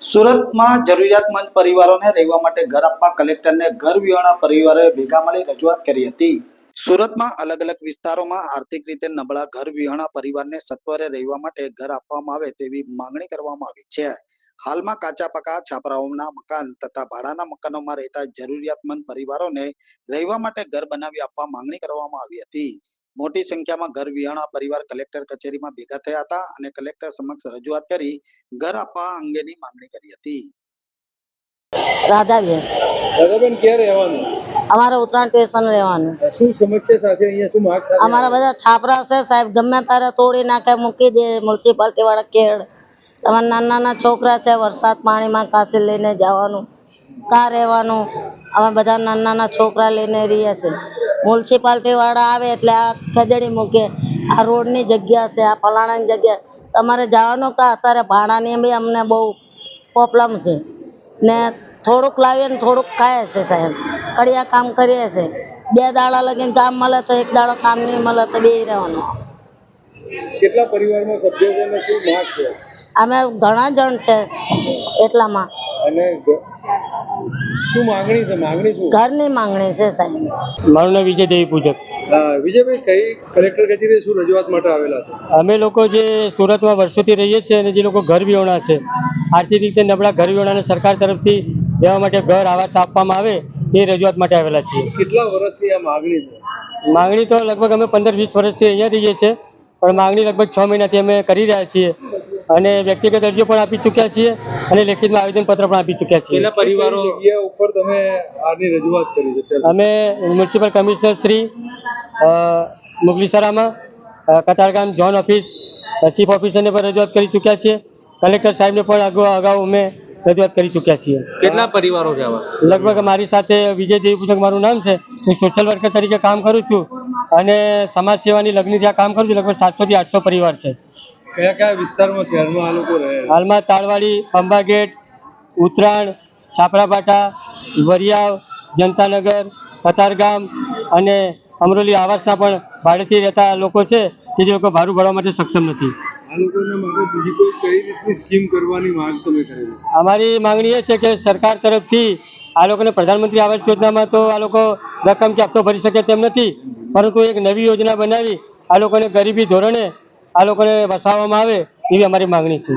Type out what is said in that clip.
સુરતમાં જરૂરિયાતમંદ પરિવારોને રહેવા માટે ઘર આપવા કલેક્ટરને ઘર વિહોણા પરિવારોએ ભેગા મળી રજૂઆત કરી હતી. સુરતમાં અલગ અલગ વિસ્તારોમાં આર્થિક રીતે નબળા ઘર વિહોણા પરિવારને સત્વરે રહેવા માટે ઘર આપવામાં આવે તેવી માંગણી કરવામાં આવી છે. હાલમાં કાચા પાકા, છાપરાઓના મકાન તથા ભાડાના મકાનોમાં રહેતા જરૂરિયાતમંદ પરિવારોને રહેવા માટે ઘર બનાવી આપવા માંગણી કરવામાં આવી હતી. મોટી સંખ્યામાં ઘર વિહાણા પરિવાર કલેક્ટર કચેરીમાં ભેગા થયા હતા અને કલેક્ટર સમક્ષ રજૂઆત કરી ઘર આપવા અંગેની માંગણી કરી હતી. રાધાબેન. રાધાબેન ક્યાં રહેવાનું? અમારે ઉત્તરાયણ સ્ટેશન રહેવાનું. શું સમસ્યા સાથે અહીંયા શું માગ સાથે? અમારા બધા છાપરા છે સાહેબ ગમે ત્યારે તોડી નાખે મૂકી દે મ્યુનિસિપાલિટી વાળા કેળ તમારા નાના નાના છોકરા છે વરસાદ પાણીમાં કાંસે લઈને જવાનું કાં રહેવાનું? અમે બધા નાના નાના છોકરા લઈને રહ્યા છે મ્યુનિસિપાલિટી વાળા આવે એટલે આ ખેદડી મૂકે. આ રોડની જગ્યા છે આ ફલાણાની જગ્યા. તમારે જવાનું કા? અત્યારે ભાડાની બી અમને બહુ પ્રોબ્લેમ છે. ને થોડુંક લાવીએ ને થોડુંક ખાય છે સાહેબ. કડિયા કામ કરીએ છે. બે દાડા લગીને કામ મળે તો એક દાડો કામ નહીં મળે તો બે રહેવાનું. કેટલા પરિવારમાં સભ્યો છે અને શું છે? અમે ઘણા જણ છે એટલામાં. અને શું માંગણી છે? માંગણી શું? ઘરની માંગણી છે સાહેબ. મારું નામ વિજય દેવી પૂજક વિજયભાઈ કઈ કલેક્ટર કચેરી શું રજૂઆત માટે આવેલા હતા અમે લોકો જે સુરતમાં વર્ષોથી રહીએ છીએ અને જે લોકો ઘર વિહોણા છે આર્થિક રીતે નબળા ઘર વિહોણાને સરકાર તરફથી લેવા માટે ઘર આવાસ આપવામાં આવે એ રજૂઆત માટે આવેલા છીએ. કેટલા વર્ષની આ માંગણી છે? માંગણી તો લગભગ અમે પંદર વીસ વર્ષથી અહીંયા રહીએ છીએ પણ માંગણી લગભગ છ મહિનાથી અમે કરી રહ્યા છીએ. અને વ્યક્તિગત અરજીઓ પણ આપી ચૂક્યા છીએ અને લેખિતમાં આવેદનપત્ર પણ આપી ચૂક્યા છીએ. પરિવારો ઉપર તમે આની રજૂઆત કરી છે અમે મ્યુનિસિપલ કમિશનર શ્રી અ, મુગલીસરામાં કતારગામ ઝોન ઓફિસ ચીફ ઓફિસરને પણ રજૂઆત કરી ચૂક્યા છીએ. કલેક્ટર સાહેબને પણ અગાઉ અગાઉ અમે રજૂઆત કરી ચૂક્યા છીએ. કેટલા પરિવારો છે આવા? લગભગ મારી સાથે વિજય દેવીપૂજક મારું નામ છે. હું સોશિયલ વર્કર તરીકે કામ કરું છું અને સમાજ સેવાની લગ્નથી આ કામ કરું છું. લગભગ સાતસોથી આઠસો પરિવાર છે. કયા કયા વિસ્તારમાં શહેરમાં આ લોકો રહે છે? હાલમાં તાળવાડી અંબાગેટ ઉત્તરાયણ છાપરાપાટા વરિયાવ જનતાનગર કતારગામ અને અમરોલી આવાસના પણ ભાડેથી રહેતા લોકો છે કે જે લોકો ભાડું ભરવા માટે સક્ષમ નથી આ લોકોના માટે બીજી કોઈ કઈ રીતની સ્કીમ કરવાની માંગ તમે કરેલી અમારી માંગણી એ છે કે સરકાર તરફથી આ લોકોને પ્રધાનમંત્રી આવાસ યોજનામાં તો આ લોકો રકમ કે હપ્તો ભરી શકે તેમ નથી પરંતુ એક નવી યોજના બનાવી આ લોકોને ગરીબી ધોરણે આ લોકોને વસાવવામાં આવે એવી અમારી માંગણી છે.